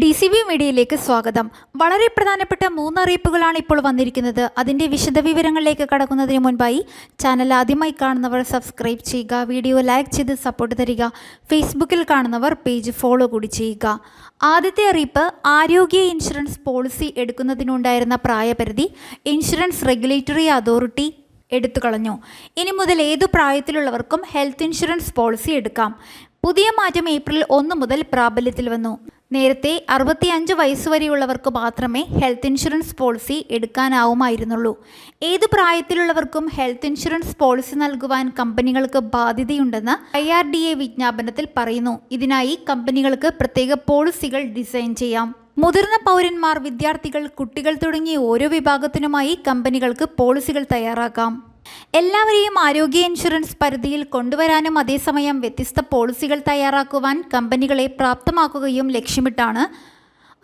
D C B മീഡിയയിലേക്ക് സ്വാഗതം. വളരെ പ്രധാനപ്പെട്ട മൂന്ന് അറിയിപ്പുകളാണ് ഇപ്പോൾ വന്നിരിക്കുന്നത്. അതിന്റെ വിശദവിവരങ്ങളിലേക്ക് കടക്കുന്നതിന് മുൻപായി ചാനൽ ആദ്യമായി കാണുന്നവർ സബ്സ്ക്രൈബ് ചെയ്യുക വീഡിയോ ലൈക്ക് ചെയ്ത് സപ്പോർട്ട് തരിക ഫേസ്ബുക്കിൽ കാണുന്നവർ പേജ് ഫോളോ കൂടി ചെയ്യുക. ആദ്യത്തെ അറിയിപ്പ് ആരോഗ്യ ഇൻഷുറൻസ് പോളിസി എടുക്കുന്നതിനുണ്ടായിരുന്ന പ്രായപരിധി ഇൻഷുറൻസ് റെഗുലേറ്ററി അതോറിറ്റി എടുത്തു കളഞ്ഞു ഇനി മുതൽ ഏതു പ്രായത്തിലുള്ളവർക്കും ഹെൽത്ത് ഇൻഷുറൻസ് പോളിസി എടുക്കാം. പുതിയ മാറ്റം ഏപ്രിൽ ഒന്ന് മുതൽ പ്രാബല്യത്തിൽ വന്നു. നേരത്തെ അറുപത്തിയഞ്ച് വയസ്സുവരെയുള്ളവർക്ക് മാത്രമേ ഹെൽത്ത് ഇൻഷുറൻസ് പോളിസി എടുക്കാനാവുമായിരുന്നുള്ളൂ. ഏത് പ്രായത്തിലുള്ളവർക്കും ഹെൽത്ത് ഇൻഷുറൻസ് പോളിസി നൽകുവാൻ കമ്പനികൾക്ക് ബാധ്യതയുണ്ടെന്ന് ഐ ആർ ഡി എ വിജ്ഞാപനത്തിൽ പറയുന്നു. ഇതിനായി കമ്പനികൾക്ക് പ്രത്യേക പോളിസികൾ ഡിസൈൻ ചെയ്യാം. മുതിർന്ന പൗരന്മാർ വിദ്യാർത്ഥികൾ കുട്ടികൾ തുടങ്ങിയ ഓരോ വിഭാഗത്തിനുമായി കമ്പനികൾക്ക് പോളിസികൾ തയ്യാറാക്കാം. എല്ലാവരെയും ആരോഗ്യ ഇൻഷുറൻസ് പരിധിയിൽ കൊണ്ടുവരാനും അതേസമയം വ്യത്യസ്ത പോളിസികൾ തയ്യാറാക്കുവാൻ കമ്പനികളെ പ്രാപ്തമാക്കുകയും ലക്ഷ്യമിട്ടാണ്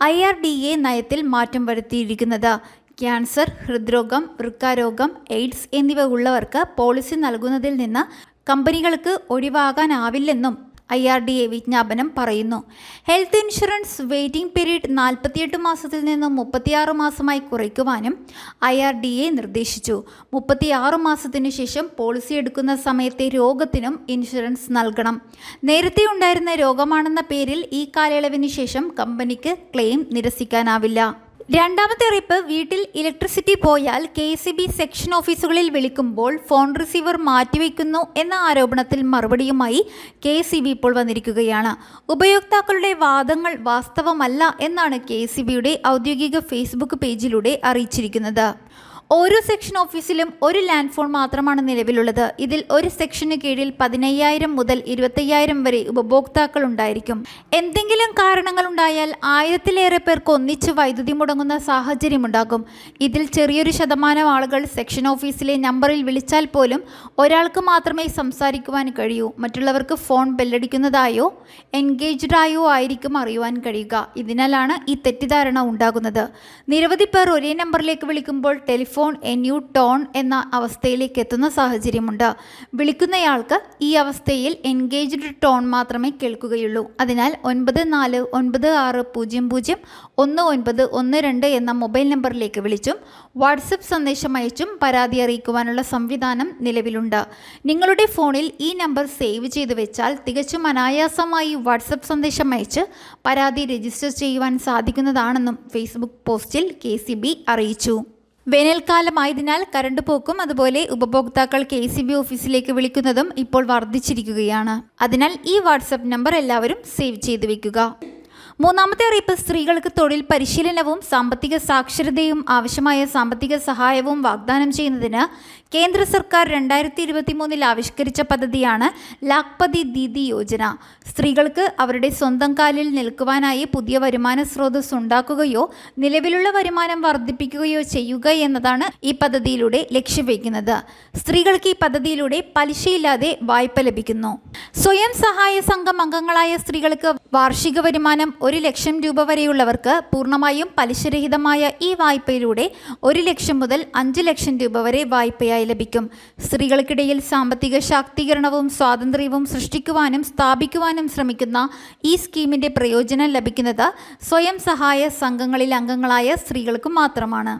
ഐ ആർ ഡി എ നയത്തിൽ മാറ്റം വരുത്തിയിരിക്കുന്നത്. ക്യാൻസർ ഹൃദ്രോഗം വൃക്കാരോഗം എയ്ഡ്സ് എന്നിവ ഉള്ളവർക്ക് പോളിസി നൽകുന്നതിൽ നിന്ന് കമ്പനികൾക്ക് ഒഴിവാകാനാവില്ലെന്നും ഐ ആർ ഡി എ വിജ്ഞാപനം പറയുന്നു. ഹെൽത്ത് ഇൻഷുറൻസ് വെയിറ്റിംഗ് പീരീഡ് നാൽപ്പത്തിയെട്ട് മാസത്തിൽ നിന്നും മുപ്പത്തിയാറ് മാസമായി കുറയ്ക്കുവാനും ഐ ആർ ഡി എ നിർദ്ദേശിച്ചു. മുപ്പത്തിയാറ് മാസത്തിനു ശേഷം പോളിസി എടുക്കുന്ന സമയത്തെ രോഗത്തിനും ഇൻഷുറൻസ് നൽകണം. നേരത്തെ ഉണ്ടായിരുന്ന രോഗമാണെന്ന പേരിൽ ഈ കാലയളവിന് ശേഷം കമ്പനിക്ക് ക്ലെയിം നിരസിക്കാനാവില്ല. രണ്ടാമത്തെ അറിയിപ്പ് വീട്ടിൽ ഇലക്ട്രിസിറ്റി പോയാൽ കെ സി ബി സെക്ഷൻ ഓഫീസുകളിൽ വിളിക്കുമ്പോൾ ഫോൺ റിസീവർ മാറ്റിവെക്കുന്നു എന്ന ആരോപണത്തിൽ മറുപടിയുമായി കെ സി ബി ഇപ്പോൾ വന്നിരിക്കുകയാണ്. ഉപയോക്താക്കളുടെ വാദങ്ങൾ വാസ്തവമല്ല എന്നാണ് കെ സി ബിയുടെ ഔദ്യോഗിക ഫേസ്ബുക്ക് പേജിലൂടെ അറിയിച്ചിരിക്കുന്നത്. ഓരോ സെക്ഷൻ ഓഫീസിലും ഒരു ലാൻഡ് ഫോൺ മാത്രമാണ് നിലവിലുള്ളത്. ഇതിൽ ഒരു സെക്ഷന് കീഴിൽ പതിനയ്യായിരം മുതൽ ഇരുപത്തയ്യായിരം വരെ ഉപഭോക്താക്കൾ ഉണ്ടായിരിക്കും. എന്തെങ്കിലും കാരണങ്ങളുണ്ടായാൽ ആയിരത്തിലേറെ പേർക്ക് ഒന്നിച്ച് വൈദ്യുതി മുടങ്ങുന്ന സാഹചര്യമുണ്ടാകും ഇതിൽ ചെറിയൊരു ശതമാനം ആളുകൾ സെക്ഷൻ ഓഫീസിലെ നമ്പറിൽ വിളിച്ചാൽ പോലും ഒരാൾക്ക് മാത്രമേ സംസാരിക്കുവാൻ കഴിയൂ. മറ്റുള്ളവർക്ക് ഫോൺ ബെല്ലടിക്കുന്നതായോ എൻഗേജ്ഡായോ ആയിരിക്കും അറിയുവാൻ കഴിയുക. ഇതിനാലാണ് ഈ തെറ്റിദ്ധാരണ ഉണ്ടാകുന്നത്. നിരവധി പേർ ഒരേ നമ്പറിലേക്ക് വിളിക്കുമ്പോൾ ടെലിഫോൺ എന്യു ടോൺ എന്ന അവസ്ഥയിലേക്ക് എത്തുന്ന സാഹചര്യമുണ്ട്. വിളിക്കുന്നയാൾക്ക് ഈ അവസ്ഥയിൽ എൻഗേജ്ഡ് ടോൺ മാത്രമേ കേൾക്കുകയുള്ളൂ. അതിനാൽ ഒൻപത് നാല് ഒൻപത് ആറ് പൂജ്യം പൂജ്യം ഒന്ന് ഒൻപത് ഒന്ന് രണ്ട് എന്ന മൊബൈൽ നമ്പറിലേക്ക് വിളിച്ചും വാട്സപ്പ് സന്ദേശം അയച്ചും പരാതി അറിയിക്കുവാനുള്ള സംവിധാനം നിലവിലുണ്ട്. നിങ്ങളുടെ ഫോണിൽ ഈ നമ്പർ സേവ് ചെയ്തു വെച്ചാൽ തികച്ചും അനായാസമായി വാട്സപ്പ് സന്ദേശം അയച്ച് പരാതി രജിസ്റ്റർ ചെയ്യുവാൻ സാധിക്കുന്നതാണെന്നും ഫേസ്ബുക്ക് പോസ്റ്റിൽ കെ അറിയിച്ചു. വേനൽക്കാലമായതിനാൽ കരണ്ട് പോക്കും അതുപോലെ ഉപഭോക്താക്കൾ കെ സി ബി ഓഫീസിലേക്ക് വിളിക്കുന്നതും ഇപ്പോൾ വർദ്ധിച്ചിരിക്കുകയാണ്. അതിനാൽ ഈ വാട്സപ്പ് നമ്പർ എല്ലാവരും സേവ് ചെയ്തു വെക്കുക. മൂന്നാമത്തെ അറിയിപ്പ് സ്ത്രീകൾക്ക് തൊഴിൽ പരിശീലനവും സാമ്പത്തിക സാക്ഷരതയും ആവശ്യമായ സാമ്പത്തിക സഹായവും വാഗ്ദാനം ചെയ്യുന്നതിന് കേന്ദ്ര സർക്കാർ രണ്ടായിരത്തി ഇരുപത്തി മൂന്നിൽ ആവിഷ്കരിച്ച പദ്ധതിയാണ് ലാഖ്പതി ദീദി യോജന. സ്ത്രീകൾക്ക് അവരുടെ സ്വന്തം കാലിൽ നിൽക്കുവാനായി പുതിയ വരുമാന സ്രോതസ് ഉണ്ടാക്കുകയോ നിലവിലുള്ള വരുമാനം വർദ്ധിപ്പിക്കുകയോ ചെയ്യുക എന്നതാണ് ഈ പദ്ധതിയിലൂടെ ലക്ഷ്യം വയ്ക്കുന്നത് സ്ത്രീകൾക്ക് ഈ പദ്ധതിയിലൂടെ പലിശയില്ലാതെ വായ്പ ലഭിക്കുന്നു. സ്വയം സഹായ സംഘം അംഗങ്ങളായ സ്ത്രീകൾക്ക് വാർഷിക വരുമാനം ഒരു ലക്ഷം രൂപ വരെയുള്ളവർക്ക് പൂർണമായും പലിശരഹിതമായ ഈ വായ്പയിലൂടെ ഒരു ലക്ഷം മുതൽ അഞ്ച് ലക്ഷം രൂപ വരെ വായ്പയായി ലഭിക്കും. സ്ത്രീകൾക്കിടയിൽ സാമ്പത്തിക ശാക്തീകരണവും സ്വാതന്ത്ര്യവും സൃഷ്ടിക്കുവാനും സ്ഥാപിക്കുവാനും ശ്രമിക്കുന്ന ഈ സ്കീമിന്റെ പ്രയോജനം ലഭിക്കുന്നത് സ്വയം സഹായ സംഘങ്ങളിൽ അംഗങ്ങളായ സ്ത്രീകൾക്ക് മാത്രമാണ്.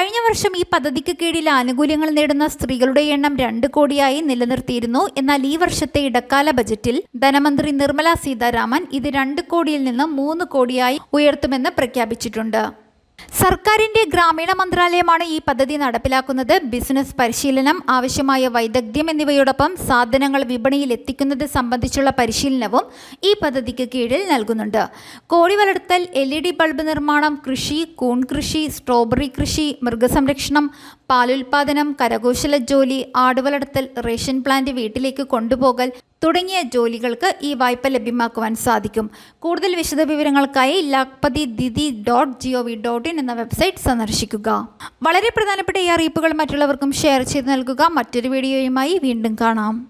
കഴിഞ്ഞ വർഷം ഈ പദ്ധതിക്ക് കീഴിൽ ആനുകൂല്യങ്ങൾ നേടുന്ന സ്ത്രീകളുടെ എണ്ണം രണ്ട് കോടിയായി നിലനിർത്തിയിരുന്നു. എന്നാൽ ഈ വർഷത്തെ ഇടക്കാല ബജറ്റിൽ ധനമന്ത്രി നിർമ്മല സീതാരാമൻ ഇത് രണ്ട് കോടിയിൽ നിന്ന് മൂന്ന് കോടിയായി ഉയർത്തുമെന്ന് പ്രഖ്യാപിച്ചിട്ടുണ്ട്. സർക്കാരിന്റെ ഗ്രാമീണ മന്ത്രാലയമാണ് ഈ പദ്ധതി നടപ്പിലാക്കുന്നത്. ബിസിനസ് പരിശീലനം ആവശ്യമായ വൈദഗ്ധ്യം എന്നിവയോടൊപ്പം സാധനങ്ങൾ വിപണിയിൽ എത്തിക്കുന്നത് സംബന്ധിച്ചുള്ള പരിശീലനവും ഈ പദ്ധതിക്ക് കീഴിൽ നൽകുന്നുണ്ട്. കോഴി വളർത്തൽ എൽ ബൾബ് നിർമ്മാണം കൃഷി കൂൺ കൃഷി സ്ട്രോബെറി കൃഷി മൃഗസംരക്ഷണം പാലുൽപാദനം കരകൗശല ജോലി ആടുവളർത്തൽ റേഷൻ പ്ലാന്റ് വീട്ടിലേക്ക് കൊണ്ടുപോകൽ തുടങ്ങിയ ജോലികൾക്ക് ഈ വായ്പ ലഭ്യമാക്കുവാൻ സാധിക്കും. കൂടുതൽ വിശദവിവരങ്ങൾക്കായി Lakhpati Didi dot G O V dot in എന്ന വെബ്സൈറ്റ് സന്ദർശിക്കുക. വളരെ പ്രധാനപ്പെട്ട ഈ അറിയിപ്പുകൾ മറ്റുള്ളവർക്കും ഷെയർ ചെയ്ത് നൽകുക. മറ്റൊരു വീഡിയോയുമായി വീണ്ടും കാണാം.